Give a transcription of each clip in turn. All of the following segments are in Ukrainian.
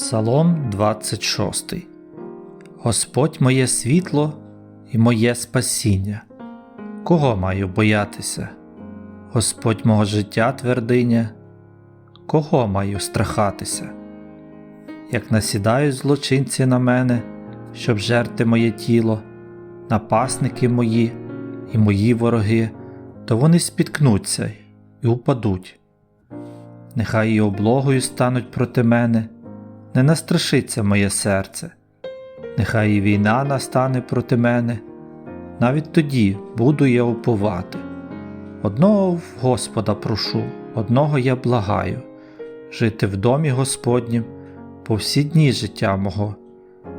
Псалом 26 Господь моє світло і моє спасіння. Кого маю боятися? Господь мого життя твердиня, кого маю страхатися? Як насідають злочинці на мене, щоб жерти моє тіло, напасники мої і мої вороги, то вони спіткнуться і упадуть. Нехай і облогою стануть проти мене, не настрашиться моє серце, нехай і війна настане проти мене, навіть тоді буду я уповати. Одного в Господа прошу, одного я благаю, жити в домі Господнім по всі дні життя мого,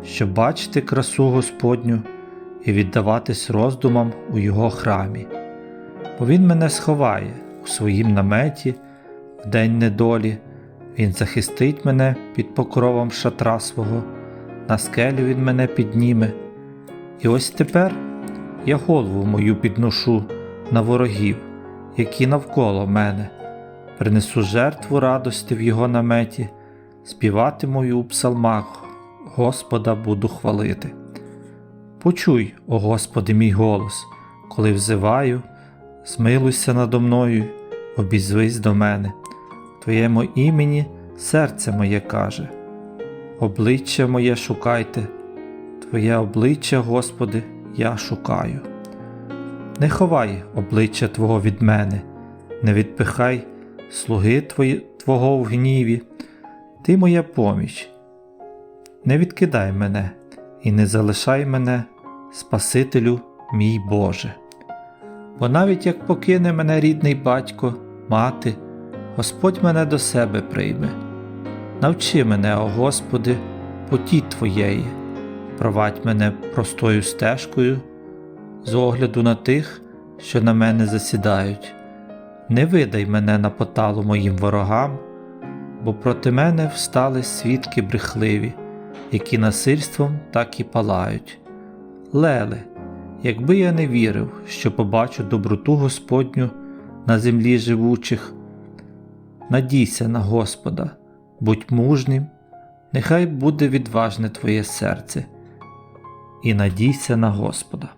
щоб бачити красу Господню і віддаватись роздумам у Його храмі. Бо Він мене сховає у своїм наметі в день недолі, Він захистить мене під покровом шатра свого, на скелю Він мене підніме. І ось тепер я голову мою підношу на ворогів, які навколо мене, принесу жертву радости в його наметі, співатиму у псалмах, Господа буду хвалити. Почуй, о Господи, мій голос, коли взиваю, змилуйся надо мною, обізвись до мене, Твоєму імені серце моє каже, обличчя моє шукайте, Твоє обличчя, Господи, я шукаю. Не ховай обличчя Твого від мене, не відпихай слуги Твої, Твого в гніві, Ти моя поміч. Не відкидай мене і не залишай мене, Спасителю мій Боже. Бо навіть як покине мене рідний батько, мати, Господь мене до себе прийме. Навчи мене, о Господи, поті Твоєї, провадь мене простою стежкою, з огляду на тих, що на мене засідають. Не видай мене на поталу моїм ворогам, бо проти мене встали свідки брехливі, які насильством так і палають. Леле, якби я не вірив, що побачу доброту Господню на землі живучих, надійся на Господа, будь мужнім, нехай буде відважне твоє серце, і надійся на Господа.